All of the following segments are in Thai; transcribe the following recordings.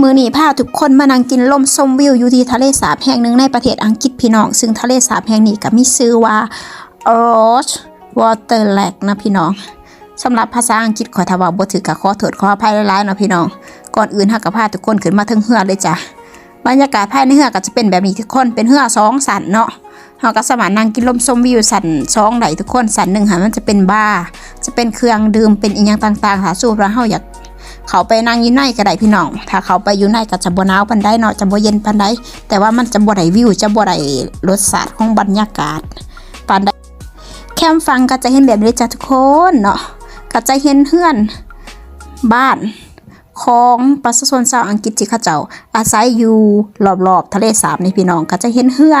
มือหนีพาทุกคนมานั่งกินลมชมวิวอยู่ที่ทะเลสาบแห่งหนึ่งในประเทศอังกฤษพี่น้อง ซึ่งทะเลสาบแห่งนี้ก็มีชื่อว่า Roche Water Lake นะพี่น้องสำหรับภาษาอังกฤษขอถว่าบ่ถือกับขอโทษขออภัยหลายๆเนาะพี่น้อง ก่อนอื่นเฮาก็พาทุกคนขึ้นมาถึงเฮือเลยจ้ะบรรยากาศภายในเฮือก็จะเป็นแบบนี้ทุกคนเป็นเฮือสองสันเนาะเฮาก็สามานั่งกินลมชมวิวสันสองได้ทุกคนสันหนึ่งค่ะมันจะเป็นบาร์จะเป็นเครื่องดื่มเป็นอีหยังต่างๆค่ะสู้เราเฮาอยาก เขาไปนั่งยู่ในก็ได้พี่น้อง ถ้าเขาไปอยู่ในก็จะบ่หนาวปานใดเนาะจะบ่เย็นปานใดแต่ว่ามันจะบ่ได้วิวจะบ่ได้รสชาติของบรรยากาศปานใดแคมฟังก็จะเห็นแบบนี้จ้ะทุกคนเนาะก็จะเห็นเฮือนบ้านของประชาชนชาวอังกฤษที่เขาเจ้า อาศัยอยู่รอบๆทะเลสาบนี่พี่น้องก็จะเห็นเฮือ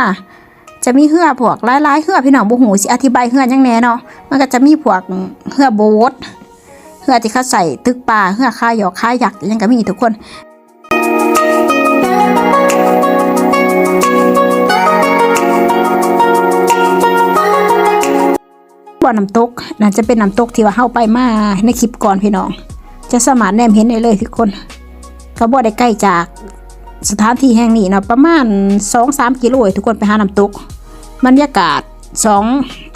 จะมีเฮือพวกหลายๆเฮือพี่น้องบ่ฮู้สิอธิบายเฮือจังแน่เนาะมันก็จะมีพวกเฮือโบ๊ท เพื่อที่เขาใส่ตึกป่าเพื่อค่าหยอกค่าหยักยังก็มีทุกคนบ่อน้ำตกน่าจะเป็นน้ำตกที่ว่าเข้าไปมาในคลิปก่อนพี่น้อง จะสามารถแนมเห็นได้เลยทุกคนเขาบ่ได้ใกล้จากสถานที่แห่งนี้เนาะประมาณ 2-3 กิโลทุกคนไปหาน้ำตกบรรยากาศสอง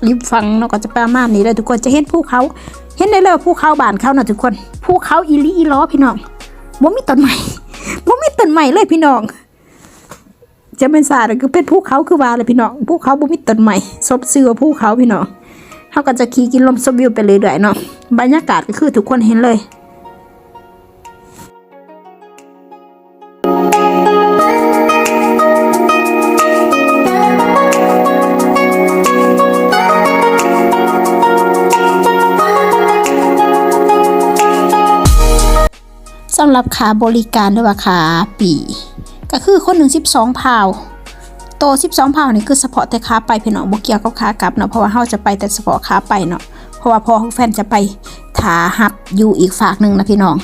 ริมฝั่งเนาะก็จะประมาณนี้เลยทุกคนจะเห็นภูเขา เห็นได้เลยผู้เขาบ้านเขานะทุกคนผู้เขาอีลีอีล้อพี่น้องบ่มีต้นใหม่บ่มีต้นใหม่เลยพี่น้องจะเป็นศาสตร์ก็เป็นภูเขาคือว่าเลยพี่น้องภูเขาบ่มีต้นใหม่ซบซื้อว่าภูเขาพี่น้องเขาก็จะขี่กินลมซบวิวไปเรื่อยๆเนาะบรรยากาศก็คือทุกคนเห็นเลย หรับขาบริการหรือว่าขาปี ก็คือคนหนึ่ง12พาวโต12พาวนี่คือเฉพาะแต่ขาไปพี่น้องบ่เกี่ยวกับขากลับเนาะเพราะว่าเฮาจะไปแต่เฉพาะขาไปเนาะเพราะว่าพอขอแฟนจะไปถาหับอยู่อีกฝากหนึ่งนะพี่น้อง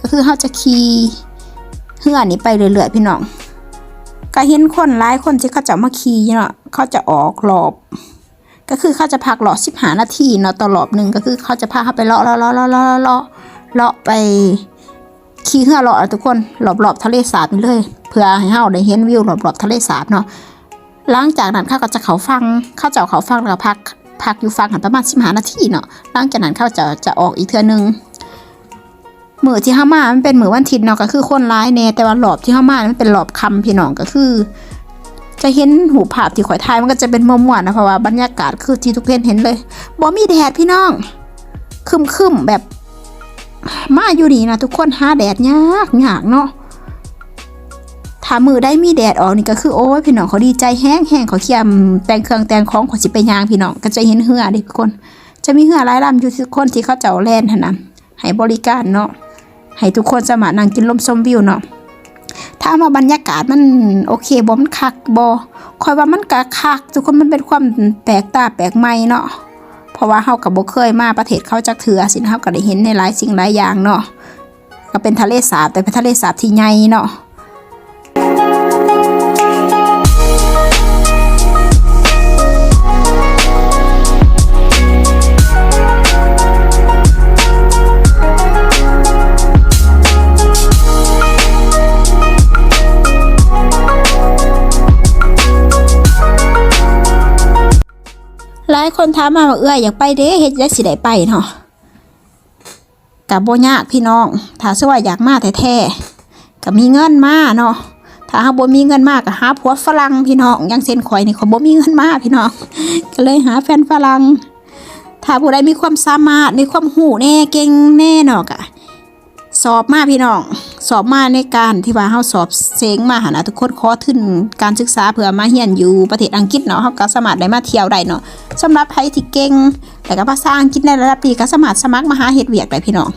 ก็คือเฮาจะขี่เฮือนี่ไปเรื่อยๆพี่น้องก็เห็นคนหลายคนที่เขาจะมาขี่เนาะเขาจะออกรอบก็คือเขาจะพักรอ15นาทีเนาะต่อรอบหนึ่งก็คือเขาจะพาเขาไปเลาะเลาะเลาะเลาะเลาะเลาะเลาะไป ขี่เรือเลาะทุกคนรอบๆทะเลสาบนี่เลย เพื่อให้เฮาได้เห็นวิวรอบๆทะเลสาบเนาะหลังจากนั้นเขาก็จะเขาฟังเขาจะเอาเขาฟังแล้วพักพักอยู่ฟังหันประมาณ15นาทีเนาะหลังจากนั้นเขาจะจะออกอีกเทื่อนึงมือที่เฮามามันเป็นมือวันทิตย์เนาะก็คือคนร้ายแน่แต่ว่ารอบที่เฮามามันเป็นรอบค่ำพี่น้องก็คือ จะเห็นหูภาพที่ข่อยถ่ายมันก็จะเป็นมัวๆนะเพราะว่าบรรยากาศคือที่ทุกเพื่อนเห็นเลยบ่มีแดดพี่น้องครึมๆแบบ มาอยู่นี่นะทุกคนหาแดดยากยากเนาะถ้ามือได้มีแดดออกนี่ก็คือโอ้ยพี่น้องเขาดีใจแห้งแห้งเขาเคียมแต่งเครื่องแต่งของเขาสิไปยางพี่น้องก็จะเห็นเหือเดิทุกคน จะมีเหือหลายลำอยู่ทุกคนที่เขาเจ้าแลนนนะให้บริการเนาะให้ทุกคนสมานั่งกินลมชมวิวเนาะถ้ามาบรรยากาศมันโอเคบ่มันคักบ่คอยว่ามันก็คัก ทุกคนมันเป็นความแปลกตาแปลกใหม่เนาะ เพราะว่าเฮากับบ่เคยมาประเทศเขาจักเถือสินะเฮาก็ได้เห็นในหลายสิ่งหลายอย่างเนาะก็เป็นทะเลสาบแต่เป็นทะเลสาบที่ใหญ่เนาะายคนถามมาว่าเอื้อยอยากไปเด้เฮ็ดจังสิได้ไปเนาะกับโบยากพี่น้องถ้าสว่าอยากมาแท้ๆก็มีเงินมาเนาะถ้าเฮาบ่มีเงินมาก็หาผัวฝรั่งพี่น้องอย่างเซนข่อยนี่ข่อยบ่มีเงินมากพี่น้องก็เลยหาแฟนฝรั่งถ้าผู้ใดมีความสามารถมีความหูแน่เก่งแน่เนาะก็ สอบมาพี่น้องสอบมาในการที่ว่าเฮาสอบเซงมาหานะทุกคนขอทุนการศึกษาเพื่อมาเรียนอยู่ประเทศอังกฤษเนาะเฮาก็สามารถได้มาเที่ยวได้เนาะสำหรับใครที่เก่งแต่ก็ภาษาอังกฤษในระดับดีก็สามารถสมัครมาหาเฮ็ดเวียกได้พี่น้อง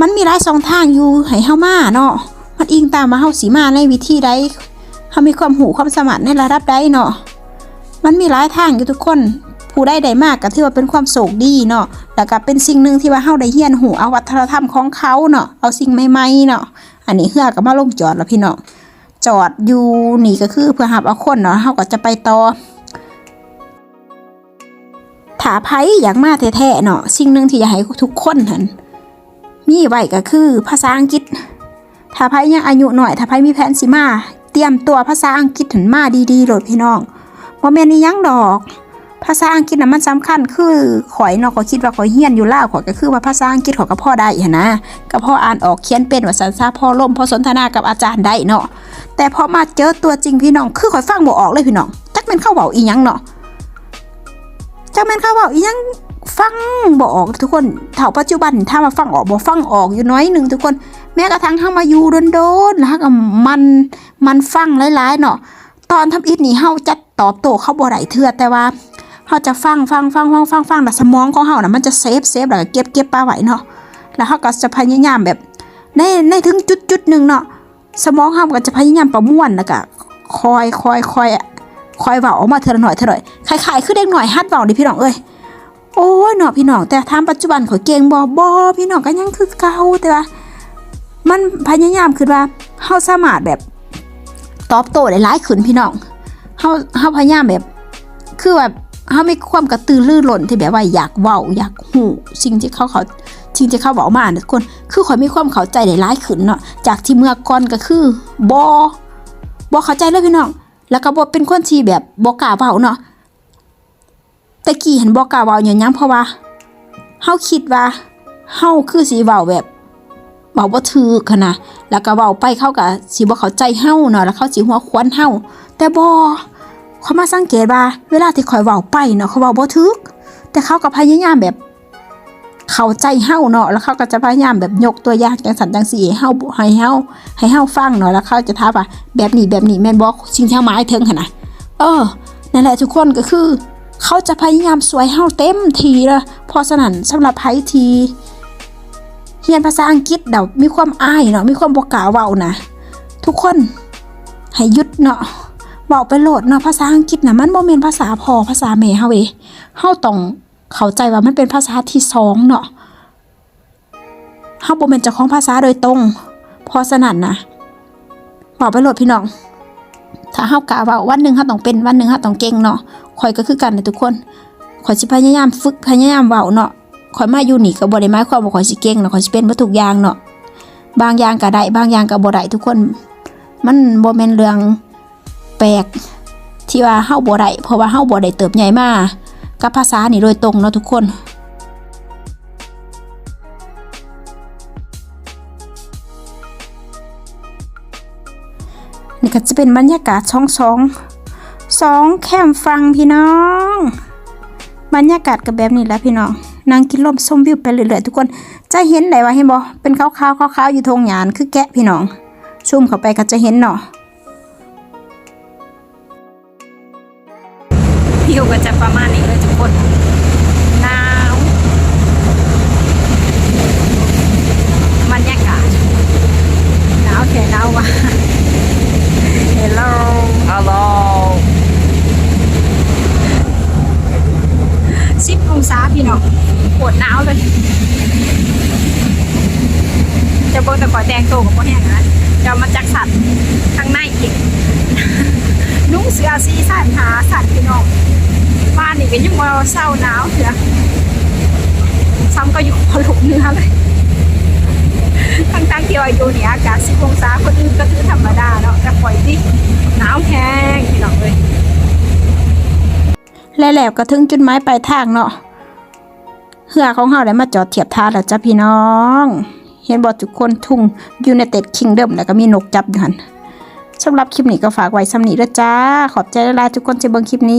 มันมีหลายสองทางอยู่ให้เฮามาเนาะมันอิงตามมาเฮาสิมาในวิธีใดเฮามีความรู้ความสามารถในระดับใดเนาะมันมีหลายทางอยู่ทุกคนผู้ได้ได้มากก็ถือว่าเป็นความโศกดีเนาะ แล้วก็เป็นสิ่งหนึ่งที่ว่าเฮาได้เรียนหูเอาวัฒนธรรมของเขาเนาะเอาสิ่งใหม่ๆเนาะอันนี้เฮือก็มาลงจอดแล้วพี่เน้องจอดอยู่นี่ก็คือเพื่อหับเอาคนเนาะเฮาก็จะไปต่อถ้าไผอยากมาแท้ๆเนาะสิ่งหนึ่งที่อยากให้ทุกคนหันมีไว้ก็คือภาษาอังกฤษ ถ้าไผยังอายุหน่อย ถ้าไผมีแผนสิมา เตรียมตัวภาษาอังกฤษถึงมาดีๆโหลดพี่น้องบ่แม่นอีหยังดอก ภาษาอังกฤษน่ะมันสำคัญคือข่อยเนาะข่อยคิดว่าข่อยเฮียนอยู่ลาวข่อยก็คือว่าภาษาอังกฤษข่อยก็พอได้หันะก็พออ่านออกเขียนเป็นว่าสันซาพ่อล่มพ่อสนทนากับอาจารย์ได้เนาะแต่พอมาเจอตัวจริงพี่น้องคือข่อยฟังบ่ออกเลยพี่น้องจักแม่นเข้าเว้าอีหยังเนาะจักแม่นเข้าเว้าอีหยังฟังบ่ออกทุกคนเท่าปัจจุบันถ้ามาฟังออกบ่ฟังออกอยู่น้อยหนึ่งทุกคน แม้กระทั่งเฮามาอยู่โดนๆแล้วก็มันมันฟังหลายๆเนาะตอนทำอิฐนี่เฮาจะตอบโต้เขาบ่ได้เทื่อแต่ว่า เขาจะฟังฟังฟังฟังฟังฟังแต่สมองของเขานะมันจะเซฟเซฟแล้วก็เก็บเก็บปลาไว้เนาะแล้วเขาก็จะพยายามแบบในในถึงจุดจุดหนึ่งเนาะสมองเขาก็จะพยายามประมวลแล้วก็คอยคอยคอยคอยเว้าออกมาเท่าละหน่อยเท่าละหน่อยคล้ายๆคือเด็กหน่อยฮัดเว้าดิพี่น้องเอ้ยโอ้ยเนาะพี่น้องแต่ทำปัจจุบันเขาเก่งบ่บ่พี่น้องก็ยังคือเก่าแต่ว่า มันพยายามคือว่าเขาสามารถแบบตอบโต้ได้หลายขึ้นพี่น้องเขาเขาพยายามแบบ คือแบบ เขาไม่ความกระตือรือร้นที่แบบว่าอยากเว้าอยากหูสิ่งที่เขาเขาสิ่งที่เขาบอกมาเนี่ยทุกคน คือข่อยมีความเข้าใจได้หลายขึ้นเนาะจากที่เมื่อก่อนก็คือบอบอเข้าใจเลยพี่น้องแล้วก็บอเป็นคนที่แบบบอกล้าเว้าเนาะแต่กี้เห็นบอกล้าเว้าอย่างยังเพราะว่าเฮาคิดว่าเฮาคือสิเว้าแบบเว้าบ่ถูกหั้นนะแล้วก็เว้าไปเข้าก็สิบ่เข้าใจเฮาเนาะแล้วเข้าสิหัวควนเฮาแต่บ่ เขามาสังเกตว่า เวลาที่ข่อยเว้าไปเนาะเขาเว้าบ่ถึก แต่เขาก็พยายามแบบ เขาใจเฮาเนาะแล้วเขาก็จะพยายามแบบยกตัวอย่างจังสันจังสีห้เฮาให้เฮาให้เฮาฟังเนาะแล้วเขาจะถาว่าแบบนี้แบบนี้แม่นบ่สิ่งที่เฮาหมายถึงหั่นน่ะเออนั่นแหละทุกคนก็คือ เขาจะพยายามสวยเฮาเต็มทีลยเพราะฉะนั้นสำหรับไผทีเรียนภาษาอังกฤษเดี๋ยวมีความอายเนาะมีความบ่กล้าเว้านะทุกคนให้หยุดเนาะ บอกไปโหลดเนาะภาษาอังกฤษนะมันบ่แม่นภาษาพอภาษาแม่เฮาเว้ยเฮาต้องเข้าใจว่ามันเป็นภาษาที่สองเนาะเฮาบ่แม่นจ้าของภาษาโดยตรงพราะฉะนั้นนะบอกไปโหลดพี่น้อง ถ้าเฮากะว่าวันหนึ่งเฮาต้องเป็นวันหนึ่งเฮาต้องเก่งเนาะข่อยก็คือกันนะทุกคนข่อยสิพยายามฝึกพยายามเว้าเนาะข่อยมาอยู่นี่ก็บ่ได้หมายความว่าข่อยสิเก่งเนาะข่อยสิเป็นบ่ทุกอย่างเนาะบางอย่างก็ได้บางอย่างก็บ่ได้ทุกคน มันบ่แม่นเรื่อง ปลกที่ว่าเฮาบ่ได้เพราะว่าเฮาบ่ได้เติบใหญ่มากับภาษานี่โดยตรงเนาะทุกคนนี่ก็จะเป็นบรรยากาศช่องสองสองแคมฟังพี่น้อง บรรยากาศก็แบบนี้แหละพี่น้องนั่งกินลมชมวิวไปเรื่อยๆทุกคน จะเห็นได้ว่าเห็นบ่เป็นขาวๆขาวๆอยู่ทงหยานคือแกะพี่น้องซูมเข้าไปก็จะเห็นเนาะ วิวก็จะประมาณนี้เลยทุกคนหนาวบรรยากาศหนาวแค่หนาวว่ะ Hello Hello สิบองศาพี่น้องปวดหนาวเลย จะเบิ่งแต่ก่อยแดงโตกับพ่อแห้งนะจะเอามาจากสัตว์ข้างในอีกนุ่งเสื้อสีสันหาสัตว์พี่น้องบ้า นนี่ก็ยังว่าเศร้าหนาวเถอะซ้ำก็อยู่พอลุกเนื้อเลยทั้งๆที่ว่าอยู่เนี่ยอากาศสิบองศาคนอื่นก็คือธรรมดาเนาะแต่ปล่อยที่หนาวแห้งพี่น้องเลยและแล้วก็ถึงจุดหมายปลายทางเนาะเหือของเฮาได้มาจอดเทียบท่าแล้วจ้ะพี่น้อง เห็นบ่ทุกคนทุ่งยูไนเต็ดคิงเดิมแล้วก็มีนกจับอยู่หันสำหรับคลิปนี้ก็ฝากไว้สำนีด้วยจ้า ขอบใจหลาทุกคนที่เบิ่งคลิปนี้